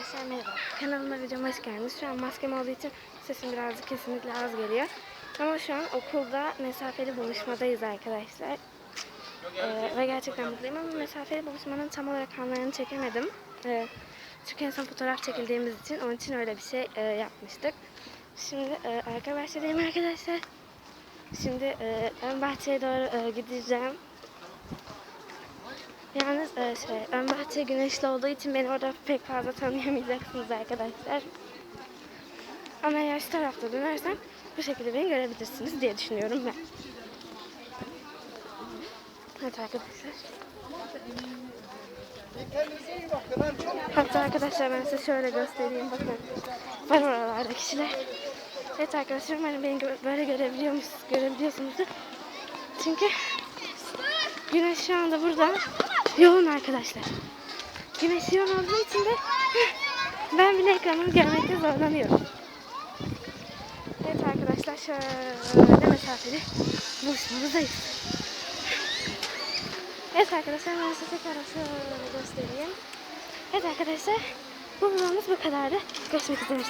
Arkadaşlar merhaba. Kanalıma videoma hoş geldiniz. Şu an maskem olduğu için sesim birazcık kesinlikle az geliyor. Ama şu an okulda mesafeli buluşmadayız arkadaşlar. Ee, ve gerçekten mutluyum ama mesafeli buluşmanın tam olarak anlarını çekemedim. Ee, çünkü en son fotoğraf çekildiğimiz için onun için öyle bir şey e, yapmıştık. Şimdi e, arka arkadaşlar. Şimdi e, ön bahçeye doğru e, gideceğim. Yalnız e, şey, ön bahçe güneşli olduğu için beni orada pek fazla tanıyamayacaksınız arkadaşlar. Ama eğer şu tarafta dönersem bu şekilde beni görebilirsiniz diye düşünüyorum ben. Evet arkadaşlar. Hatta arkadaşlar ben size şöyle göstereyim bakın. Var oralarda kişiler. Evet arkadaşlar umarım beni böyle görebiliyor musunuz? Görebiliyorsunuzdur. Çünkü güneş şu anda burada yoğun arkadaşlar. Güneş yoğun olduğu için de ben bile ekranımı görmekte zorlanıyorum. Evet arkadaşlar şöyle mesafeli buluşmamızdayız. Evet arkadaşlar ben size tekrar şöyle göstereyim. Evet arkadaşlar bu vlogumuz bu kadardı. Görüşmek üzere.